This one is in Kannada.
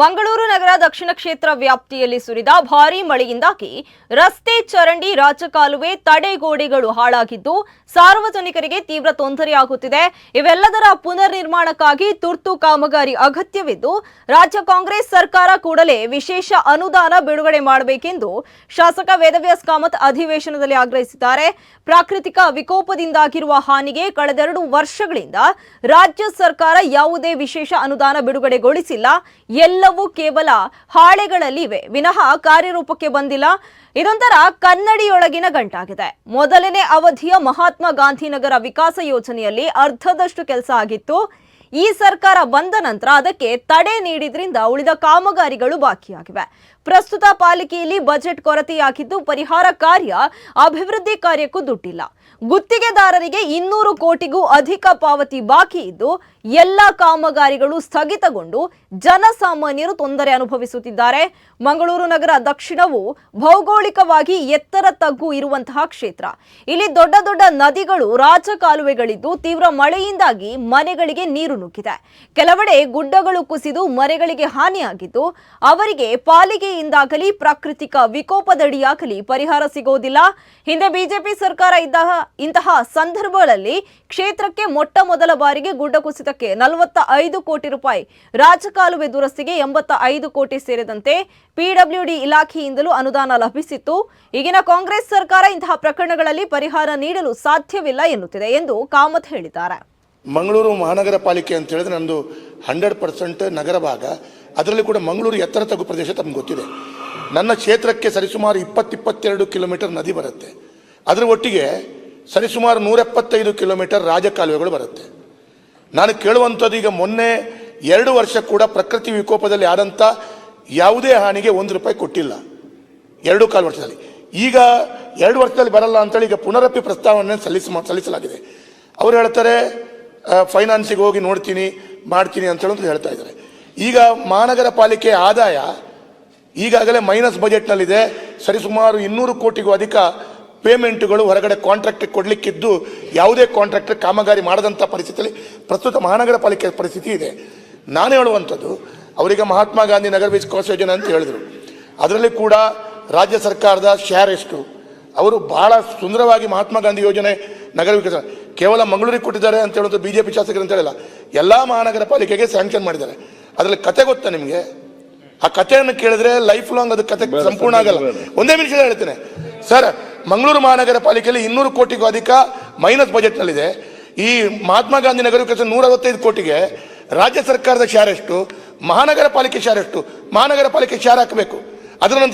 ಮಂಗಳೂರು ನಗರ ದಕ್ಷಿಣ ಕ್ಷೇತ್ರ ವ್ಯಾಪ್ತಿಯಲ್ಲಿ ಸುರಿದ ಭಾರೀ ಮಳೆಯಿಂದಾಗಿ ರಸ್ತೆ ಚರಂಡಿ ರಾಜಕಾಲುವೆ ತಡೆಗೋಡೆಗಳು ಹಾಳಾಗಿದ್ದು ಸಾರ್ವಜನಿಕರಿಗೆ ತೀವ್ರ ತೊಂದರೆಯಾಗುತ್ತಿದೆ. ಇವೆಲ್ಲದರ ಪುನರ್ ನಿರ್ಮಾಣಕ್ಕಾಗಿ ತುರ್ತು ಕಾಮಗಾರಿ ಅಗತ್ಯವಿದ್ದು, ರಾಜ್ಯ ಕಾಂಗ್ರೆಸ್ ಸರ್ಕಾರ ಕೂಡಲೇ ವಿಶೇಷ ಅನುದಾನ ಬಿಡುಗಡೆ ಮಾಡಬೇಕೆಂದು ಶಾಸಕ ವೇದವ್ಯಾಸ್ ಕಾಮತ್ ಅಧಿವೇಶನದಲ್ಲಿ ಆಗ್ರಹಿಸಿದ್ದಾರೆ. ಪ್ರಾಕೃತಿಕ ವಿಕೋಪದಿಂದಾಗಿರುವ ಹಾನಿಗೆ ಕಳೆದೆರಡು ವರ್ಷಗಳಿಂದ ರಾಜ್ಯ ಸರ್ಕಾರ ಯಾವುದೇ ವಿಶೇಷ ಅನುದಾನ ಬಿಡುಗಡೆಗೊಳಿಸಿಲ್ಲ. ಎಲ್ಲವೂ ಕೇವಲ ಹಾಳೆಗಳಲ್ಲಿವೆ ವಿನಃ ಕಾರ್ಯರೂಪಕ್ಕೆ ಬಂದಿಲ್ಲ. ಇದೊಂಥರ ಕನ್ನಡಿಯೊಳಗಿನ ಗಂಟಾಗಿದೆ. ಮೊದಲನೇ ಅವಧಿಯ ಮಹಾತ್ಮ ಗಾಂಧಿನಗರ ವಿಕಾಸ ಯೋಜನೆಯಲ್ಲಿ ಅರ್ಧದಷ್ಟು ಕೆಲಸ ಆಗಿತ್ತು. ಈ ಸರ್ಕಾರ ಬಂದ ನಂತರ ಅದಕ್ಕೆ ತಡೆ ನೀಡಿದ್ರಿಂದ ಉಳಿದ ಕಾಮಗಾರಿಗಳು ಬಾಕಿಯಾಗಿವೆ. ಪ್ರಸ್ತುತ ಪಾಲಿಕೆಯಲ್ಲಿ ಬಜೆಟ್ ಕೊರತೆಯಾಗಿದ್ದು ಪರಿಹಾರ ಕಾರ್ಯ ಅಭಿವೃದ್ಧಿ ಕಾರ್ಯಕ್ಕೂ ದುಡ್ಡಿಲ್ಲ. ಗುತ್ತಿಗೆದಾರರಿಗೆ ಇನ್ನೂರು ಕೋಟಿಗೂ ಅಧಿಕ ಪಾವತಿ ಬಾಕಿ ಇದ್ದು ಎಲ್ಲ ಕಾಮಗಾರಿಗಳು ಸ್ಥಗಿತಗೊಂಡು ಜನಸಾಮಾನ್ಯರು ತೊಂದರೆ ಅನುಭವಿಸುತ್ತಿದ್ದಾರೆ. ಮಂಗಳೂರು ನಗರ ದಕ್ಷಿಣವು ಭೌಗೋಳಿಕವಾಗಿ ಎತ್ತರ ತಗ್ಗು ಇರುವಂತಹ ಕ್ಷೇತ್ರ. ಇಲ್ಲಿ ದೊಡ್ಡ ದೊಡ್ಡ ನದಿಗಳು ರಾಜಕಾಲುವೆಗಳಿದ್ದು ತೀವ್ರ ಮಳೆಯಿಂದಾಗಿ ಮನೆಗಳಿಗೆ ನೀರು ನುಗ್ಗಿದೆ ಕೆಲವೆಡೆ ಗುಡ್ಡಗಳು ಕುಸಿದು ಮರೆಗಳಿಗೆ ಹಾನಿಯಾಗಿದ್ದು, ಅವರಿಗೆ ಪಾಲಿಕೆಯಿಂದಾಗಲಿ ಪ್ರಾಕೃತಿಕ ವಿಕೋಪದಡಿಯಾಗಲಿ ಪರಿಹಾರ ಸಿಗೋದಿಲ್ಲ ಹಿಂದೆ ಬಿಜೆಪಿ ಸರ್ಕಾರ ಇದ್ದಾಗ ಇಂತಹ ಸಂದರ್ಭಗಳಲ್ಲಿ ಕ್ಷೇತ್ರಕ್ಕೆ ಮೊಟ್ಟ ಮೊದಲ ಬಾರಿಗೆ ಗುಡ್ಡ ಕುಸಿತಕ್ಕೆ ನಲವತ್ತ ಐದು ಕೋಟಿ ರೂಪಾಯಿ, ರಾಜಕಾಲುವೆ ದುರಸ್ತಿಗೆ ಎಂಬತ್ತ ಐದು ಕೋಟಿ ಸೇರಿದಂತೆ ಪಿಡಬ್ಲ್ಯೂಡಿ ಇಲಾಖೆಯಿಂದಲೂ ಅನುದಾನ ಲಭಿಸಿತ್ತು. ಈಗಿನ ಕಾಂಗ್ರೆಸ್ ಸರ್ಕಾರ ಇಂತಹ ಪ್ರಕರಣಗಳಲ್ಲಿ ಪರಿಹಾರ ನೀಡಲು ಸಾಧ್ಯವಿಲ್ಲ ಎನ್ನುತ್ತಿದೆ ಎಂದು ಕಾಮತ್ ಹೇಳಿದ್ದಾರೆ. ಮಂಗಳೂರು ಮಹಾನಗರ ಪಾಲಿಕೆ ಅಂತ ಹೇಳಿದ್ರೆ ನಮ್ಮದು ಹಂಡ್ರೆಡ್ ಪರ್ಸೆಂಟ್ ನಗರ ಭಾಗ. ಅದರಲ್ಲಿ ಕೂಡ ಮಂಗಳೂರು ಎತ್ತರ ತಗ್ಗು ಪ್ರದೇಶ ತಮ್ಗೆ ಗೊತ್ತಿದೆ. ನನ್ನ ಕ್ಷೇತ್ರಕ್ಕೆ ಸರಿಸುಮಾರು ಇಪ್ಪತ್ತಿಪ್ಪತ್ತೆರಡು ಕಿಲೋಮೀಟರ್ ನದಿ ಬರುತ್ತೆ. ಅದರ ಒಟ್ಟಿಗೆ ಸರಿಸುಮಾರು ನೂರೆಪ್ಪತ್ತೈದು ಕಿಲೋಮೀಟರ್ ರಾಜಕಾಲುವೆಗಳು ಬರುತ್ತೆ. ನಾನು ಕೇಳುವಂಥದ್ದು ಈಗ ಮೊನ್ನೆ ಎರಡು ವರ್ಷ ಕೂಡ ಪ್ರಕೃತಿ ವಿಕೋಪದಲ್ಲಿ ಆದಂಥ ಯಾವುದೇ ಹಾನಿಗೆ ಒಂದು ರೂಪಾಯಿ ಕೊಟ್ಟಿಲ್ಲ. ಎರಡು ಕಾಲು ವರ್ಷದಲ್ಲಿ. ಈಗ ಎರಡು ವರ್ಷದಲ್ಲಿ ಬರಲ್ಲ ಅಂತೇಳಿ ಈಗ ಪುನರಪಿ ಪ್ರಸ್ತಾವನೆ ಸಲ್ಲಿಸ ಸಲ್ಲಿಸಲಾಗಿದೆ. ಅವರು ಹೇಳ್ತಾರೆ ಫೈನಾನ್ಸಿಗೆ ಹೋಗಿ ನೋಡ್ತೀನಿ, ಮಾಡ್ತೀನಿ ಅಂತ ಹೇಳಿ ಹೇಳ್ತಾ ಇದ್ದಾರೆ. ಈಗ ಮಹಾನಗರ ಪಾಲಿಕೆ ಆದಾಯ ಈಗಾಗಲೇ ಮೈನಸ್ ಬಜೆಟ್ನಲ್ಲಿದೆ ಸರಿಸುಮಾರು ಇನ್ನೂರು ಕೋಟಿಗೂ ಅಧಿಕ ಪೇಮೆಂಟ್ಗಳು ಹೊರಗಡೆ ಕಾಂಟ್ರಾಕ್ಟ್ ಕೊಡಲಿಕ್ಕಿದ್ದು ಯಾವುದೇ ಕಾಂಟ್ರಾಕ್ಟರ್ ಕಾಮಗಾರಿ ಮಾಡದಂಥ ಪರಿಸ್ಥಿತಿಯಲ್ಲಿ ಪ್ರಸ್ತುತ ಮಹಾನಗರ ಪಾಲಿಕೆ ಪರಿಸ್ಥಿತಿ ಇದೆ. ನಾನು ಹೇಳುವಂಥದ್ದು, ಅವರಿಗೆ ಮಹಾತ್ಮ ಗಾಂಧಿ ನಗರ ವಿಕಾಸ ಯೋಜನೆ ಅಂತ ಹೇಳಿದರು. ಅದರಲ್ಲಿ ಕೂಡ ರಾಜ್ಯ ಸರ್ಕಾರದ ಶೇರ್ ಎಷ್ಟು? ಅವರು ಬಹಳ ಸುಂದರವಾಗಿ ಮಹಾತ್ಮ ಗಾಂಧಿ ಯೋಜನೆ ನಗರ ವಿಕಾಸ ಕೇವಲ ಮಂಗಳೂರಿಗೆ ಕೊಟ್ಟಿದ್ದಾರೆ ಅಂತ ಹೇಳೋದು ಬಿ ಜೆ ಪಿ ಶಾಸಕರು ಅಂತ ಹೇಳಿಲ್ಲ. ಎಲ್ಲ ಮಹಾನಗರ ಪಾಲಿಕೆಗೆ ಸ್ಯಾಂಕ್ಷನ್ ಮಾಡಿದ್ದಾರೆ. ಅದರಲ್ಲಿ ಕತೆ ಗೊತ್ತಾ ನಿಮಗೆ? ಆ ಕಥೆಯನ್ನು ಕೇಳಿದ್ರೆ ಲೈಫ್ ಲಾಂಗ್ ಅದು ಕತೆ ಸಂಪೂರ್ಣ ಆಗಲ್ಲ. ಒಂದೇ ನಿಮಿಷ ಹೇಳ್ತೇನೆ. ಸರ್ ಮಂಗಳೂರು ಮಹಾನಗರ ಪಾಲಿಕೆಯಲ್ಲಿ ಇನ್ನೂರು ಕೋಟಿಗೂ ಅಧಿಕ ಮೈನಸ್ ಬಜೆಟ್ನಲ್ಲಿದೆ ಈ ಮಹಾತ್ಮ ಗಾಂಧಿ ನಗರ ಕೆಲಸ ನೂರ ಅರವತ್ತೈದು ಕೋಟಿಗೆ ರಾಜ್ಯ ಸರ್ಕಾರದ ಶಾರ್ ಎಷ್ಟು? ಮಹಾನಗರ ಪಾಲಿಕೆ ಶಾರೆಷ್ಟು ಎಷ್ಟು? ಮಹಾನಗರ ಪಾಲಿಕೆ ಶಾರ್ ಹಾಕಬೇಕು. ಅದರ ನಂತರ